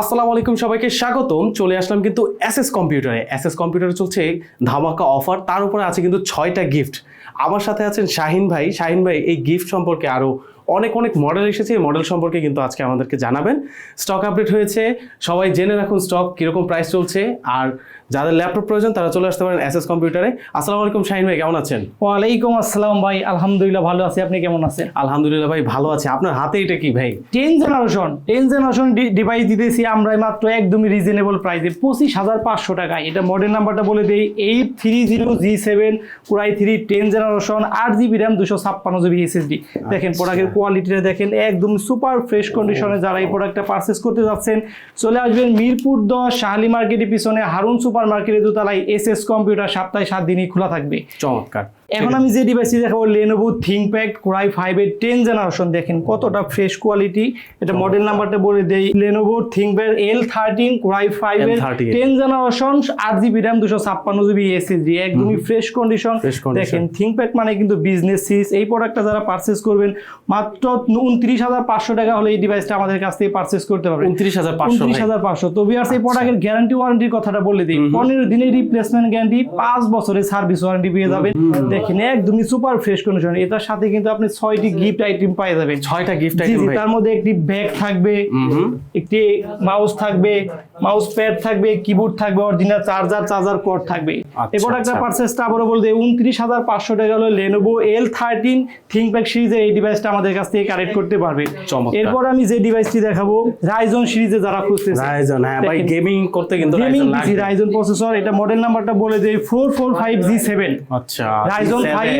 আসসালামু আলাইকুম সবাইকে স্বাগতম। চলে আসলাম কিন্তু এসএস কম্পিউটারে। এসএস কম্পিউটারে চলছে ধামাকা অফার। তার উপরে আছে কিন্তু ছয়টা গিফট। আমার সাথে আছেন শাহিন ভাই। শাহিন ভাই, এই গিফট সম্পর্কে আরও অনেক অনেক মডেল এসেছে এই মডেল সম্পর্কে কিন্তু আজকে আমাদেরকে জানাবেন। স্টক আপডেট হয়েছে সবাই জেনে রাখুন স্টক কীরকম প্রাইস চলছে আর যাদের ল্যাপটপ প্রয়োজন তারা চলে আসতে পারেন এসএস কম্পিউটারে আসসালামু আলাইকুম শাহিন ভাই কেমন আছেন? ওয়ালাইকুম আসসালাম ভাই আলহামদুলিল্লাহ ভালো আছি আপনি কেমন আছেন? আলহামদুলিল্লাহ ভাই ভালো আছে। আপনার হাতে এটা কি ভাই? Ten generation ten generation device দিতেছি আমরা মাত্র একদমই রিজনেবল প্রাইসে পঁচিশ হাজার পাঁচশো টাকায়। এটা মডেল নাম্বারটা বলে দেই eight three zero G seven core i three ten generation আট জিবি র্যাম দুশো ছাপ্পান্ন জিবি এসএসডি দেখেন প্রোডাক্টের কোয়ালিটিটা দেখেন, একদম সুপার ফ্রেশ কন্ডিশনে যারা এই প্রোডাক্টটা পারচেস করতে যাচ্ছেন, চলে আসবেন মিরপুর দশ, শাহালি মার্কেটের পিছনে, হারুন সুপার মার্কেটের দোতলায় এস এস কম্পিউটার সপ্তাহে সাত দিনই খোলা থাকবে। চমৎকার। এখন আমি যে ডিভাইসটি দেখাবো Lenovo ThinkPad core i five এর টেন জেনারেশন দেখেন কতটা ফ্রেশ কোয়ালিটি এটা মডেল নাম্বারটা বলে দেই। Lenovo ThinkPad L thirteen core i five এর টেন জেনারেশন আট জিবি র্যাম দুশো ছাপ্পান্ন জিবি এসএসডি একদমই ফ্রেশ কন্ডিশন দেখেন থিংপ্যাড মানে কিন্তু বিজনেস সিরিজ এই প্রোডাক্টটা যারা পারচেস করবেন মাত্র উনত্রিশ হাজার পাঁচশো টাকা হলে এই ডিভাইসটা আমাদের কাছ থেকে পারচেস করতে পারবেন। উনত্রিশ হাজার পাঁচশো উনত্রিশ হাজার পাঁচশো। তো বিয়ার্স এই প্রোডাক্টের গ্যারান্টি ওয়ারেন্টির কথাটা বলে দিই। পনেরো দিনের রিপ্লেসমেন্ট গ্যারান্টি পাঁচ বছরের সার্ভিস ওয়ারেন্টি পেয়ে যাবেন। দেখেন একদমই সুপার ফ্রেশ কন্ডিশন এটার সাথে কিন্তু আপনি ছয়টি গিফট আইটেম পেয়ে যাবেন। ছয়টা গিফট আইটেম তার মধ্যে একটি ব্যাগ থাকবে একটি মাউস থাকবে মাউস প্যাড থাকবে কিবোর্ড থাকবে অরিজিনাল চার্জার চার্জার কোড থাকবে। আচ্ছা, এই প্রোডাক্টটা আচ্ছা। আবারও বলতে উনত্রিশ হাজার পাঁচশো টাকা হলো লেনোভো এল থার্টিন সিরিজের এই ডিভাইসটা আমাদের কাছ থেকে কালেক্ট করতে পারবে। এরপর আমি যে ডিভাইসটি দেখাবো রাইজন সিরিজে যারা খুঁজতেছে রাইজন হ্যাঁ ভাই গেমিং করতে কিন্তু। রাইজন প্রসেসর এটা মডেল নাম্বারটা বলে দেই four four five G seven আচ্ছা Ryzen G7, five.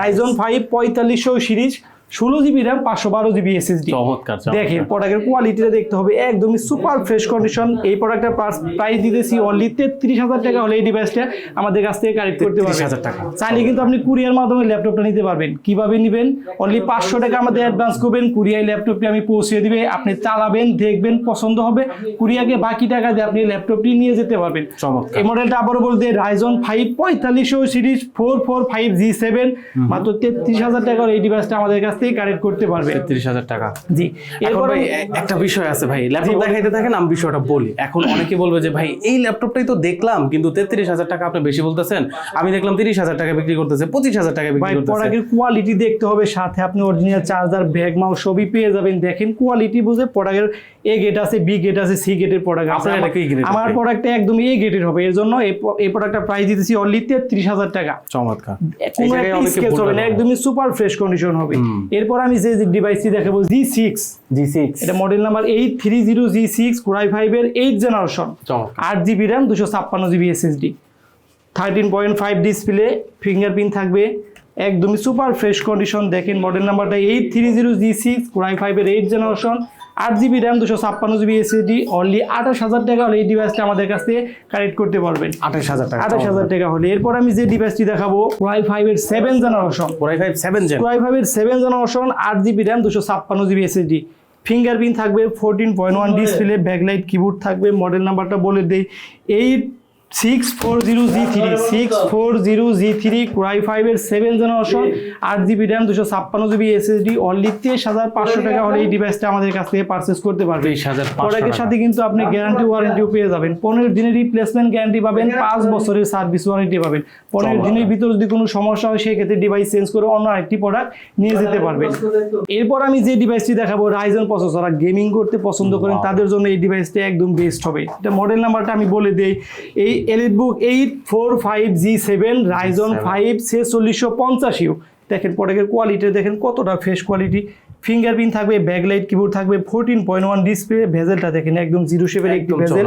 Ryzen five পঁয়তাল্লিশশো সিরিজ ষোলো জিবি র্যাম পাঁচশো বারো জিবি এসএসডি চমৎকার। দেখেন প্রোডাক্টের কোয়ালিটিটা দেখতে হবে একদমই সুপার ফ্রেশ কন্ডিশন এই প্রোডাক্টের প্রাইস দিতেছি অনলি তেত্রিশ হাজার টাকা হলে এই ডিভাইসটা আমাদের কাছ থেকে কালেক্ট করতে পারবেন। 33,000 টাকা। চাইলে কিন্তু আপনি কুরিয়ার মাধ্যমে ল্যাপটপটা নিতে পারবেন। কীভাবে নেবেন? অনলি পাঁচশো টাকা আমাদের অ্যাডভান্স করবেন কুরিয়ার ল্যাপটপটি আমি পৌঁছে দিবে আপনি চালাবেন দেখবেন পছন্দ হবে কুরিয়াকে বাকি টাকা দিয়ে আপনি ল্যাপটপটি নিয়ে যেতে পারবেন। চমৎকার। এই মডেলটা আবারও বলতে রাইজন ফাইভ পঁয়তাল্লিশশো series four four five G seven মাত্র তেত্রিশ হাজার টাকার এই ডিভাইসটা আমাদের কাছ থেকে কালেক্ট করতে তেত্রিশ হাজার টাকা। জি। এখন এরপর ভাই একটা বিষয় আছে ভাই ল্যাপটপ দেখাইতে থাকেন আমি বিষয়টা বলি। এখন অনেকে বলবে যে ভাই এই ল্যাপটপটাই তো দেখলাম কিন্তু তেত্রিশ হাজার টাকা আপনি বেশি বলতেছেন। আমি দেখলাম তিরিশ হাজার টাকা বিক্রি করতেছে পঁচিশ হাজার টাকা বিক্রি করতেছে। প্রোডাক্টের কোয়ালিটি দেখতে হবে সাথে আপনি অরিজিনাল চার্জার ব্যাগ মাউস সবই পেয়ে যাবেন। দেখেন কোয়ালিটি বুঝে প্রোডাক্টের এ গেট আছে বি গেট আছে সি গেটের প্রোডাক্ট আছে। আমার প্রোডাক্টটা একদম এ গেটের হবে। এর জন্য এই প্রোডাক্টটা প্রাইস দিতেছি অনলি তেত্রিশ হাজার টাকা। চমৎকার। কোনো একটা স্কেচ হবে না একদমই সুপার ফ্রেশ কন্ডিশন হবে। এরপর আমি যে ডিভাইসটি দেখাবো জি সিক্স জি সিক্স এটা model number eight three zero G six core i ফাইভের এইট জেনারেশন আট জিবি র্যাম দুশো ছাপ্পান্ন GB SSD thirteen point five display fingerprint থাকবে। একদমই সুপার ফ্রেশ কন্ডিশন দেখেন মডেল নাম্বারটা eight three zero G six core i ফাইভের eight generation আট জিবি র্যাম দুশো ছাপ্পান্ন জিবি এসএসডি অনলি আঠাশ হাজার টাকা হলে এই ডিভাইসটা আমাদের কাছ কালেক্ট করতে পারবেন। আঠাশ হাজার টাকা। আঠাশ হাজার টাকা হলে। এরপর আমি যে ডিভাইসটি দেখাবো কোরাই ফাইভের seven generation Y five seven gen five ফাইভের সেভেন জেনারেশন আট জিবি র্যাম দুশো ছাপ্পান্ন জিবি এসএসডি ফিঙ্গারপ্রিন্ট থাকবে fourteen point one display backlight keyboard থাকবে মডেল নাম্বারটা বলে দেই। Eight six four zero G three six four zero G three core i ফাইভের সেভেন জেনারেশন আট জিবি র্যাম দুশো ছাপ্পান্ন জিবি এসএসডি অনলি তেইশ হাজার পাঁচশো টাকা হলে এই ডিভাইসটা আমাদের কাছ থেকে পারচেস করতে পারবে। তেইশ হাজার পাঁচশো প্রোডাক্টের সাথে কিন্তু আপনি গ্যারান্টি ওয়ারেন্টিও পেয়ে যাবেন। পনেরো দিনের রিপ্লেসমেন্ট গ্যারান্টি পাবেন পাঁচ বছরের সার্ভিস ওয়ারেন্টি পাবেন। পনেরো দিনের ভিতর যদি কোনো সমস্যা হয় সেক্ষেত্রে ডিভাইস চেঞ্জ করে অন্য আরেকটি প্রোডাক্ট নিয়ে যেতে পারবেন। এরপর আমি যে ডিভাইসটি দেখাবো রাইজন প্রসেসর যারা গেমিং করতে পছন্দ করেন তাদের জন্য এই ডিভাইসটা একদম বেস্ট হবে। এটা মডেল নাম্বারটা আমি বলে দেই। এই EliteBook eight four five G seven Ryzen five সে চল্লিশশো পঞ্চাশিও দেখেন প্রোডাক্টের কোয়ালিটি দেখেন কতটা ফ্রেশ কোয়ালিটি ফিঙ্গারপ্রিন্ট থাকবে ব্যাকলাইট কিবোর্ড থাকবে ফোরটিন পয়েন্ট ওয়ান ডিসপ্লে ভেজেলটা দেখেন একদম জিরো শেপের একটি ভেজেল।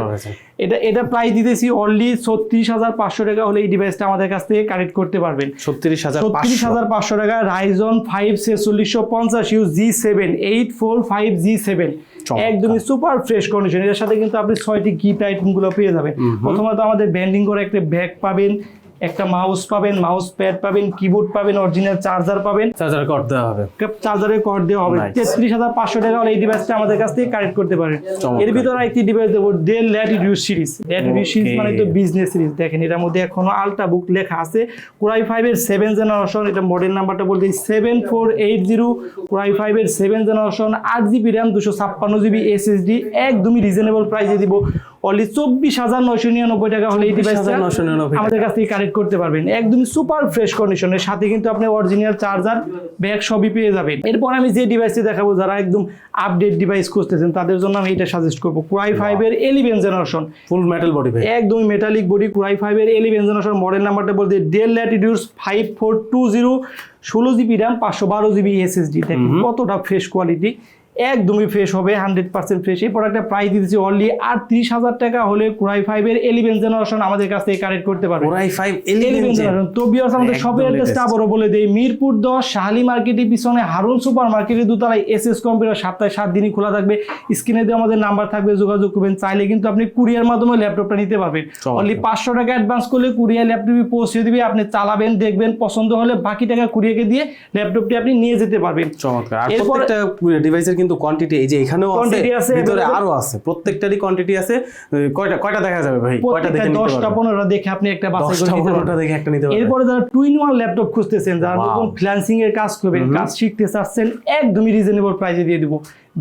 এটা এটা প্রাইস দিতেছি অনলি ছত্রিশ হাজার পাঁচশো টাকা হলে এই ডিভাইসটা আমাদের কাছ থেকে কালেক্ট করতে পারবেন। ছত্রিশ হাজার ছত্রিশ হাজার পাঁচশো টাকা রাইজন ফাইভ ছেচল্লিশশো পঞ্চাশ U G seven eight four five G seven একদমই সুপার ফ্রেশ কন্ডিশন এর সাথে কিন্তু আপনি ছয়টি গিফট আইটেমগুলো পেয়ে যাবেন। প্রথমত আমাদের ব্যান্ডিং করে একটা ব্যাগ পাবেন। একটা মাউস পাবেন মাউস প্যাড পাবেন কিবোর্ড পাবেন অরিজিনাল চার্জার পাবেন। চার্জার কর দেওয়া হবে। চার্জারের কর্ড দেওয়া হবে. তেত্রিশ হাজার পাঁচশো টাকা হলে এই ডিভাইসটা আমাদের কাছ থেকে কালেক্ট করতে পারেন এর ভিতরে একটি ডিভাইস দেবো Dell Latitude series Latitude series মানে তো বিজনেস সিরিজ দেখেন এটার মধ্যে এখনও আলট্রা বুক লেখা আছে। কোরাই ফাইভের সেভেন জেনারেশন এটা মডেল নাম্বারটা বলতে seven four eight zero core i ফাইভের সেভেন জেনারেশন আট জিবি র্যাম দুশো ছাপ্পান্ন জিবি এসএসডি একদমই রিজনেবল প্রাইসে দিব। অনলি চব্বিশ হাজার নয়শো নিরানব্বই টাকা হলে এই ডিভাইসটা আমাদের কাছ থেকে কালেক্ট করতে পারবেন। একদমই সুপার ফ্রেশ কন্ডিশনের সাথে কিন্তু আপনি অরিজিনাল চার্জার ব্যাগ সবই পেয়ে যাবেন। এরপর আমি যে ডিভাইসটি দেখাবো যারা একদম আপডেট ডিভাইস খুঁজতেছেন তাদের জন্য আমি এটা সাজেস্ট করব। কুয়াই ফাইভের eleven generation full metal body একদমই মেটালিক বডি কুরাই ফাইভের এলিভেন জেনারেশন মডেল নাম্বারটা বলতে Dell Latitudes five four two zero ষোলো জিবি র্যাম পাঁচশো বারো জিবি এসএসডি দেখেন কতটা ফ্রেশ কোয়ালিটি একদমই ফ্রেশ হবে হান্ড্রেড পার্সেন্ট ফ্রেশ এই প্রোডাক্টটা প্রাইস দিতেছি অনলি আটত্রিশ হাজার টাকা হলে কুরাই ফাইভের এলিভেন জেনারেশন আমাদের কাছ থেকে কালেক্ট করতে পারবে। ওরাই ফাইভ এলিভেন জেনারেশন তো বিয়ার্স আমাদের শপের অ্যাড্রেসটা। আবারও বলে দেই। মিরপুর দশ শাহালি মার্কেটের পিছনে হারুন সুপার মার্কেটের দুতলায় এস এস কম্পিউটার সপ্তাহে সাত দিনই খোলা থাকবে। স্ক্রিনে দিয়ে আমাদের নাম্বার থাকবে যোগাযোগ করবেন। চাইলে কিন্তু আপনি কুরিয়ার মাধ্যমে ল্যাপটপটা নিতে পারবেন। অনলি পাঁচশো টাকা অ্যাডভান্স করলে কুরিয়ার ল্যাপটপই পৌঁছে দিবে। আপনি চালাবেন দেখবেন পছন্দ হলে বাকি টাকা কুরিয়ারকে দিয়ে ল্যাপটপটি আপনি নিয়ে যেতে পারবেন। চমৎকার। আর প্রত্যেকটা ডিভাইসের কিন্তু কোয়ান্টিটি এই যে এখানেও আছে ভিতরে আরও আছে। প্রত্যেকটারই কোয়ান্টিটি আছে। কয়টা কয়টা দেখা যাবে ভাই? কয়টা দেখে নিতে পারবেন? পনেরোটা দেখে আপনি একটা বাছাই করে দশটা নিতে পনেরোটা পারবেন। দেখে একটা নিতে পারবেন। এরপরে যারা টুইন ওয়ান ল্যাপটপ খুঁজতেছেন যারা নতুন ফ্রিল্যান্সিং এর কাজ করবেন কাজ শিখতে চাচ্ছেন একদমই রিজনেবল প্রাইসে দিয়ে দিব।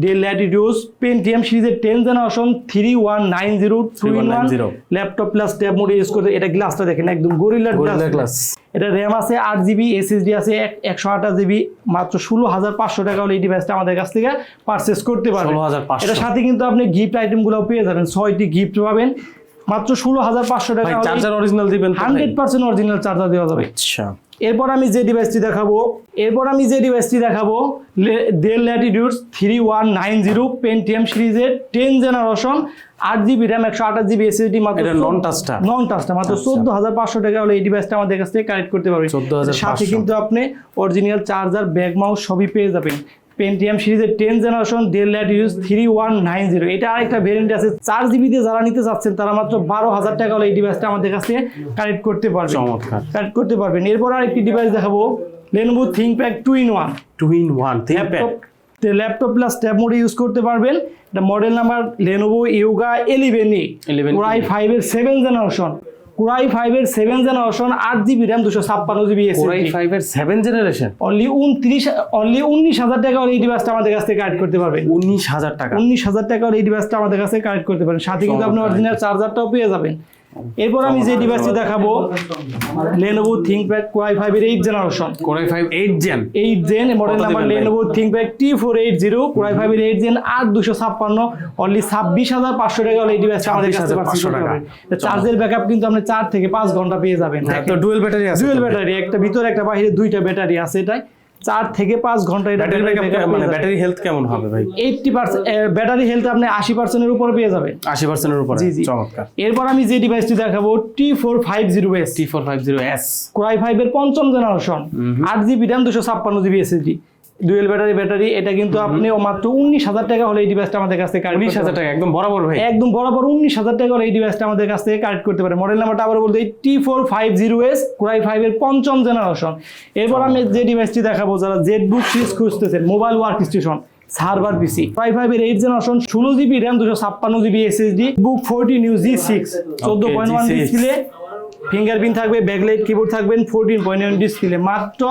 ডেল ল্যাটিটিউডস পেন্টিএম সিরিজের ten generation three one nine zero two in one 3190 laptop plus tab মোডে ইউজ করে এটা গ্লাসটা দেখেন একদম Gorilla গ্লাস। এটা র্যাম আছে আট জিবি এসএসডি আছে এক- একশো আঠাশ জিবি মাত্র ষোলো হাজার পাঁচশো টাকা হলে এই ডিভাইসটা আমাদের কাছ থেকে পারচেস করতে পারবেন এটার সাথে কিন্তু আপনি গিফট আইটেমগুলো পেয়ে যাবেন ছয়টি গিফট পাবেন মাত্র ষোলো হাজার পাঁচশো টাকা চার্জার অরিজিনাল দিবেন হান্ড্রেড পার্সেন্ট অরিজিনাল চার্জার দেওয়া যাবে। আচ্ছা। এরপর আমি যে ডিভাইসটি দেখাবো এরপর আমি যে ডিভাইসটি দেখাবো Dell Latitudes three one nine zero Pentium সিরিজের টেন জেনারেশন আট জিবি র্যাম একশো আঠাশ জিবি এসএসডি মাত্র নন টাচটা নন টাচটা মাত্র আচ্ছা। চোদ্দ হাজার পাঁচশো টাকা হলে এই ডিভাইসটা আমাদের কাছ থেকে কালেক্ট করতে পারবেন। 14,500 সাথে কিন্তু আপনি অরিজিনাল চার্জার ব্যাগ মাউস সবই পেয়ে যাবেন। পেন্টিএম সিরিজের ten generation Dell use three one nine zero এটা আরেকটা ভেরিয়েন্ট আছে চার জিবি দিয়ে যারা নিতে চাচ্ছেন তারা মাত্র বারো হাজার টাকা হলে এই ডিভাইসটা আমাদের কাছে কালেক্ট করতে পারবে চমৎকার। কালেক্ট করতে পারবেন। এরপর আরেকটি ডিভাইস দেখাবো Lenovo ThinkPad two in one two in one laptop laptop plus tab মোডে ইউজ করতে পারবেন। এটা model number Lenovo Yoga eleven E 11E core i ফাইভের সেভেন জেনারেশন কুরাই ফাইভের সেভেন জেনারেশন আট জিবি র্যাম দুশো ছাপ্পান্ন জিবি কোরাই ফাইভ এর সেভেন জেনারেশন অনলি উনত্রিশ অনলি উনিশ হাজার টাকা এই ডিভাইসটা আমাদের কাছ থেকে কালেক্ট করতে পারবেন উনিশ হাজার টাকা? উনিশ হাজার টাকা এই ডিভাইসটা আমাদের কাছে কালেক্ট করতে পারেন সাথে কিন্তু আপনি অরিজিনাল চার্জারটাও পেয়ে যাবেন। এরপর আমি যে ডিভাইসটি দেখাবো লেনোভো থিংকপ্যাড কুরাই ফাইভের eight generation core i five eight gen eight gen model number? Lenovo ThinkPad T four eight zero ফাইভের এইট জেন আট দুশো ছাপ্পান্ন অনলি ছাব্বিশ হাজার পাঁচশো টাকা হলে এই ডিভাইসটা আমাদের কাছে 26,500 টাকা। চার্জের ব্যাকআপ কিন্তু আপনি চার থেকে পাঁচ ঘণ্টা পেয়ে যাবেন। তো ডুয়েল ব্যাটারি আছে ডুয়েল ব্যাটারি একটা ভিতরে একটা বাইরে দুইটা ব্যাটারি আছে এটাই। চার থেকে পাঁচ ঘণ্টা ব্যাটারি মানে ব্যাটারি হেলথ কেমন হবে ভাই? এইটটি পার্সেন্ট ব্যাটারি হেলথ আপনি আশি পার্সেন্টের উপর পেয়ে যাবেন। আশি পার্সেন্টের উপর? জি চমৎকার। এরপর আমি যে ডিভাইসটি দেখাবো T four five zero S T four five zero S core i ফাইভের পঞ্চম জেনারেশন আট জিবি র্যাম দুশো ছাপ্পান্ন GB SSD dual battery battery এটা কিন্তু আপনি মাত্র উনিশ হাজার টাকা হলে এই ডিভাইসটা আমাদের কাছ থেকে উনিশ হাজার টাকা একদম বরাবর ভাই। একদম বরাবর উনিশ হাজার টাকা হলে এই ডিভাইসটা আমাদের কাছ থেকে কালেক্ট করতে পারে মডেল নাম্বারটা আবার বলতে T four five zero S core i ফাইভের পঞ্চম জেনারেশন এরপর আমি যে ডিভাইসটি দেখাবো যারা জেড বুক সিরিজ খুঁজতেছেন mobile workstation server PC five ফাইভের এইট জেনারেশন ষোলো জিবি র্যাম দুশো ছাপ্পান্ন GB SSD book forty new G six চোদ্দ পয়েন্ট ওয়ান ডিসপ্লে ফিঙ্গারপ্রিন্ট থাকবে ব্যাকলাইট কিবোর্ড থাকবেন ফোরটিন পয়েন্ট ওয়ান ডিসপ্লে মাত্র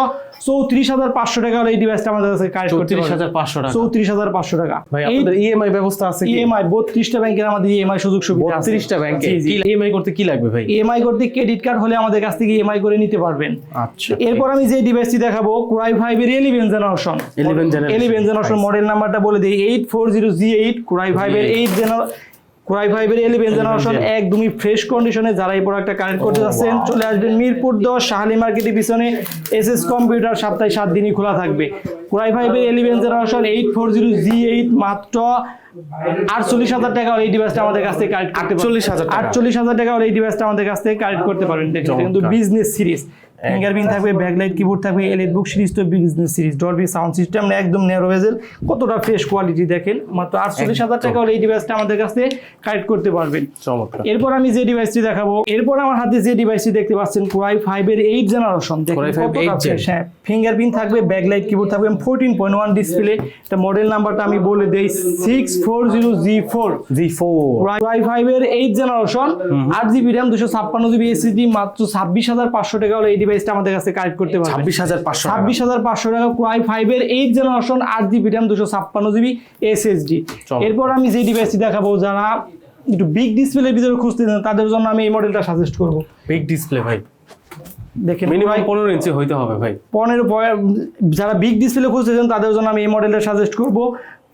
চৌত্রিশ হাজার পাঁচশো টাকা হলে এই ডিভাইসটা আমাদের কাছে করতে চৌত্রিশ হাজার পাঁচশো টাকা। চৌত্রিশ হাজার পাঁচশো টাকা। ভাই ইএমআই ব্যবস্থা আছে ইএমআই বত্রিশটা ব্যাংকের আমাদের ইএমআই সুযোগ সুবিধা বত্রিশটা ব্যাংকে। ইএমআই করতে কি লাগবে ভাই? ইএমআই করতে ক্রেডিট কার্ড হলে আমাদের কাছ থেকে ইএমআই করে নিতে পারবেন। আচ্ছা এরপর আমি যে ডিভাইসটি দেখাবো কুরাই ফাইভের eleven generation 11 generation। Eleven generation model নাম্বারটা বলে দিই eight four zero G eight core i ফাইভের এইট জেনারেশন কুরাই ফাইভের এলিভেন জেনারেশন। একদমই ফ্রেশ কন্ডিশনে যারা এই প্রোডাক্টটা কালেক্ট করতে যাচ্ছেন চলে আসবেন মিরপুর দশ শাহালি মার্কেটের পিছনে এস এস কম্পিউটার সপ্তাহে সাত দিনই খোলা থাকবে। কুরাই ফাইভের eleven generation eight four zero G eight মাত্র আটচল্লিশ হাজার টাকা এই ডিভাইসটা আমাদের কাছ থেকে কালেক্ট করতে 48,000 টাকা। আটচল্লিশ হাজার টাকা এই ডিভাইসটা আমাদের কাছ থেকে কালেক্ট করতে পারবেন। কিন্তু বিজনেস সিরিজ ফিঙ্গারপ্রিন্ট থাকবে ব্যাকলাইট কিবোর্ড থাকবে এলএড বুক সিরিজ তো business series Dolby sound system একদম ন্যারো ভেজেল কতটা ফ্রেশ কোয়ালিটি দেখেন? মাত্র আটচল্লিশ হাজার টাকা হলে এই ডিভাইসটা আমাদের কাছে কালেক্ট করতে পারবেন। এরপর আমি যে ডিভাইসটি দেখাবো এরপর আমার হাতে যে ডিভাইসটি দেখতে পাচ্ছেন কোরাই ফাইভ এর eight generation Core i5 eight gen। হ্যাঁ ফিঙ্গারপ্রিন্ট থাকবে ব্যাকলাইট কিবোর্ড থাকবে ফোরটিন পয়েন্ট ওয়ান ডিসপ্লে এটা মডেল নাম্বারটা আমি বলে দেই six four zero G four G four core i five এর এইট জেনারেশন আট জিবি র্যাম দুশো ছাপ্পান্ন জিবি এসএসডি মাত্র ছাব্বিশ হাজার পাঁচশো টাকা হলে এই ডিভাইসটা আমাদের কাছে কালেক্ট করতে পারবে। ছাব্বিশ হাজার পাঁচশো ছাব্বিশ হাজার পাঁচশো টাকা ক্রাই ফাইভের এইট জেনারেশন আট জিবি র্যাম দুশো ছাপ্পান্ন জিবি এসএসডি এরপর আমি যে ডিভাইসটি দেখাবো যারা একটু বিগ ডিসপ্লের ভিতরে খুঁজতেছেন তাদের জন্য আমি এই মডেলটা সাজেস্ট করব। বিগ ডিসপ্লে ভাই। দেখেন মিনিমাম পনেরো ইঞ্চি হইতে হবে ভাই। পনেরো যারা বিগ ডিসপ্লে খুঁজতেছেন তাদের জন্য আমি এই মডেলটা সাজেস্ট করব।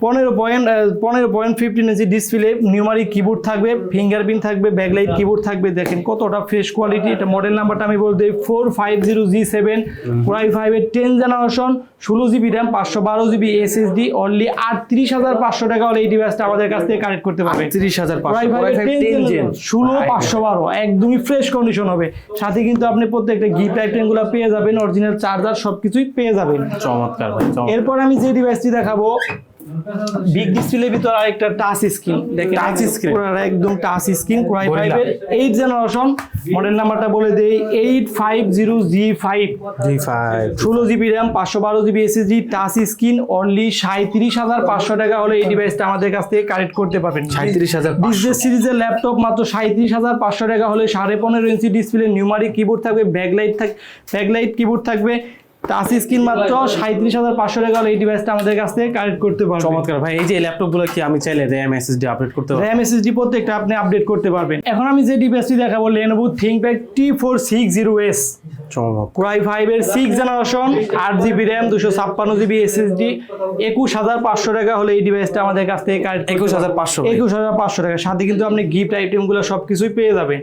পনেরো পয়েন্ট পনেরো পয়েন্ট ফিফটিন ইঞ্চি ডিসপ্লে নিউমারিক কিবোর্ড থাকবে ফিঙ্গারপ্রিন্ট থাকবে ব্যাকলাইট কিবোর্ড থাকবে দেখেন কতটা ফ্রেশ কোয়ালিটি এটা মডেল নাম্বারটা আমি বলতে four five zero G seven Y ফাইভের টেন জেনারেশন ষোলো জিবি র্যাম পাঁচশো বারো জিবি এসএসডি অনলি আটত্রিশ হাজার পাঁচশো টাকা হলে এই ডিভাইসটা আমাদের কাছ থেকে কানেক্ট করতে পারবে। তিরিশ হাজার Wi-Fi এর 10 gen, ষোলো পাঁচশো বারো একদমই ফ্রেশ কন্ডিশন হবে। সাথে কিন্তু আপনি প্রত্যেকটা গিফট আইটেমগুলো পেয়ে যাবেন অরিজিনাল চার্জার সবকিছুই পেয়ে যাবেন। চমৎকার চমৎকার। এরপর আমি যে ডিভাইসটি দেখাবো বিগ ডিসপ্লের ভিতর আরেকটা টাচ স্ক্রিন দেখেন Touch screen? পুরো একদম touch screen core i Gorilla। ফাইভের এইট জেনারেশন মডেল নাম্বারটা বলে দেই eight five zero G five G five ষোলো জিবি র্যাম পাঁচশো বারো GB SSD touch screen only সাঁত্রিশ হাজার পাঁচশো টাকা হলে এই ডিভাইসটা আমাদের কাছ থেকে কালেক্ট করতে পারবেন। সাঁত্রিশ হাজার বিজনেস সিরিজের ল্যাপটপ মাত্র সাঁত্রিশ হাজার পাঁচশো টাকা হলে সাড়ে পনেরো ইঞ্চি ডিসপ্লে নিউমারিক কিবোর্ড থাকবে ব্যাকলাইট থাক ব্যাকলাইট কিবোর্ড থাকবে টাচ স্ক্রিন মাত্র সাঁত্রিশ হাজার পাঁচশো টাকা এই ডিভাইসটা আমাদের কাছ থেকে কালেক্ট করতে পারবেন চমৎকার ভাই এই যে ল্যাপটপগুলো কি আমি চাইলে র্যাম এসএসডি আপডেট করতে পারব? র্যাম এসএসডি প্রত্যেকটা আপনি আপডেট করতে পারবেন। এখন আমি যে ডিভাইসটি দেখাবো ফোর সিক্স জিরো এস চমৎকার। ফাইভের সিক্স জেনারেশন আট জিবি র্যাম দুশো ছাপ্পান্ন জিবি এসএসডি একুশ হাজার পাঁচশো টাকা হলে এই ডিভাইসটা আমাদের কাছ থেকে কালেক্ট একুশ হাজার পাঁচশো একুশ হাজার পাঁচশো টাকা। সাথে কিন্তু আপনি গিফট আইটেমগুলো সবকিছুই পেয়ে যাবেন।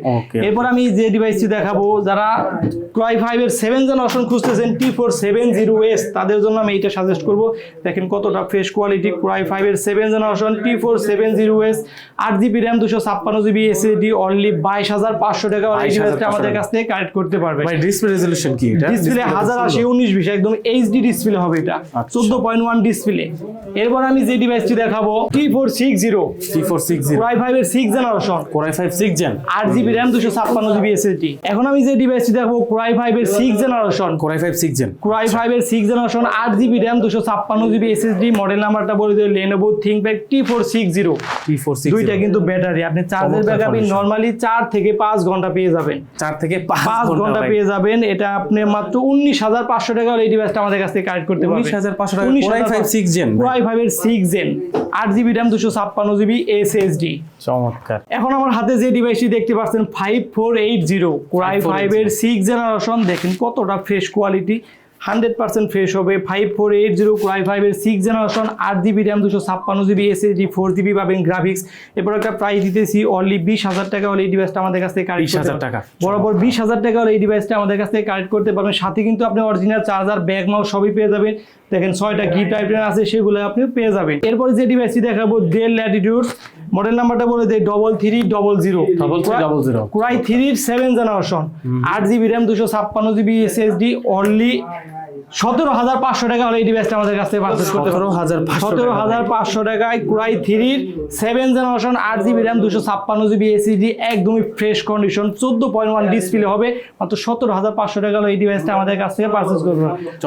এরপর আমি যে ডিভাইসটি দেখাবো যারা ক্রয় ফাইভ এর সেভেন জেনারেশন খুঁজতেছেন T four seven zero S তাদের জন্য আমি এইটা সাজেস্ট করব। দেখেন কতটা fresh quality core i five এর seven generation T four seven zero S আট জিবি র্যাম দুশো ছাপ্পান্ন জিবি এসএসডি অনলি বাইশ হাজার পাঁচশো টাকা এই 22,500 ডিভাইসটা আমাদের কাছ থেকে কালেক্ট করতে পারবে। ডিসপ্লে রেজলিউশন কি এটা? ডিসপ্লে হাজার আশি উনিশ বিশ একদম এইচডি ডিসপ্লে হবে এটা। আচ্ছা। চোদ্দ পয়েন্ট ওয়ান ডিসপ্লে এরপর আমি যে ডিভাইসটি দেখাবো T four six zero three four six zero core i five এর six generation core i five six gen আট জিবি র্যাম দুশো ছাপ্পান্ন জিবি এসএসডি এখন আমি যে ডিভাইসটি দেখব ক্রাই ফাইভ এর six generation core i five six gen core i five এর সিক্স জেনারেশন আট জিবি র্যাম দুশো ছাপ্পান্ন জিবি এসএসডি মডেল নাম্বারটা বলে দিল Lenovo ThinkPad T four six zero three four six দুইটা কিন্তু ব্যাটারি আপনি চার্জের ব্যাকআপ condition। নর্মালি চার থেকে পাঁচ ঘণ্টা পেয়ে যাবেন। চার থেকে পাঁচ ঘণ্টা পেয়ে যাবেন এটা আপনি মাত্র উনিশ হাজার পাঁচশো টাকা এই ডিভাইসটা আমাদের কাছ থেকে কালেক্ট করতে পারবেন। 19,500 টাকা, Core i5 6 Gen ভাই। কোরাই ফাইভ এর সিক্স জেন আট জিবি র্যাম দুশো ছাপ্পান্ন জিবি এসএসডি চমৎকার। এখন আমার হাতে যে ডিভাইসটি দেখতে পাচ্ছেন five four eight zero core i 5480 five এর সিক্স জেনারেশন দেখেন কতটা fresh quality hundred percent fresh হবে। Five four eight zero core i ফাইভের সিক্স জেনারেশন আট জিবি র্যাম দুশো ছাপ্পান্ন জিবি এসএসডি ফোর জিবি পাবেন গ্রাফিক্স এরপর একটা প্রাইস দিতেছি অনলি বিশ হাজার টাকা হলে এই ডিভাইসটা আমাদের কাছ থেকে কালেক্ট হাজার টাকা। বরাবর বিশ হাজার টাকা হলে এই ডিভাইসটা আমাদের কাছ থেকে কালেক্ট করতে পারবেন। সাথে কিন্তু আপনি অরিজিনাল চার্জার ব্যাগ মাও সবই পেয়ে যাবেন। দেখেন ছয়টা কি টাইপের আছে সেগুলো আপনি পেয়ে যাবেন। এরপরে যে ডিভাইসটি দেখাবো ডেল ল্যাটিটিউড মডেল নাম্বারটা বলে দেয় double three double zero. Core i থ্রির সেভেন জেনারেশন আট জিবি র্যাম দুশো ছাপ্পান্ন জিবি এসএসডি অনলি সতেরো হাজার পাঁচশো টাকা হলে এই ডিভাইসটা আমাদের কাছ থেকে পারচেস করতে পারবেন। 17,500 সতেরো হাজার পাঁচশো টাকায় ক্রাই থ্রির সেভেন জেনারেশন আট জিবি র্যাম দুশো ছাপ্পান্ন জিবি এসএসডি একদমই ফ্রেশ কন্ডিশন চোদ্দ পয়েন্ট ওয়ান ডিসপ্লে হবে। মাত্র সতেরো হাজার পাঁচশো টাকা হলে এই ডিভাইসটা আমাদের কাছ থেকে পারচেস করব।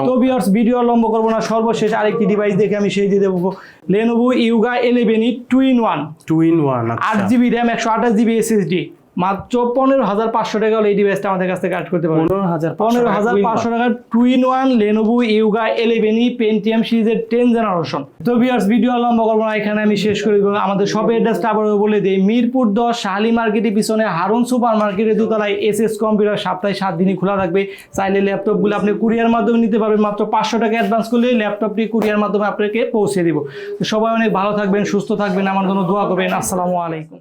তো বিয়ার্স ভিডিও লম্ব করব না সর্বশেষ আরেকটি ডিভাইস দেখে আমি সেই দিয়ে দেবো। Lenovo Yoga eleven E two in one two in one আট জিবি র্যাম একশো আঠাশ জিবি এসএসডি মাত্র পনেরো হাজার পাঁচশো টাকা হলে এই ডিভাইসটা আমাদের কাছ থেকে কাট করতে পারবেন। পনেরো হাজার পনেরো হাজার পাঁচশো টাকা two in one Lenovo Yoga eleven E Pentium সিরিজের টেন জেনারেশন তো বিয়ার্স ভিডিও লম্বা করব না এখানে আমি শেষ করে দেবো। আমাদের শপের অ্যাড্রেসটা আবারও বলে দিই। মিরপুর দশ শাহালি মার্কেটের পিছনে হারুন সুপার মার্কেটের দোতলায় এস এস কম্পিউটার সপ্তাহে সাত দিনই খোলা থাকবে। চাইলে ল্যাপটপগুলো আপনি কুরিয়ার মাধ্যমে নিতে পারবেন। মাত্র পাঁচশো টাকা অ্যাডভান্স করলে ল্যাপটপটি কুরিয়ার মাধ্যমে আপনাকে পৌঁছে দিব। তো সবাই অনেক ভালো থাকবেন সুস্থ থাকবেন। আমার জন্য দোয়া করবেন। আসসালামু আলাইকুম।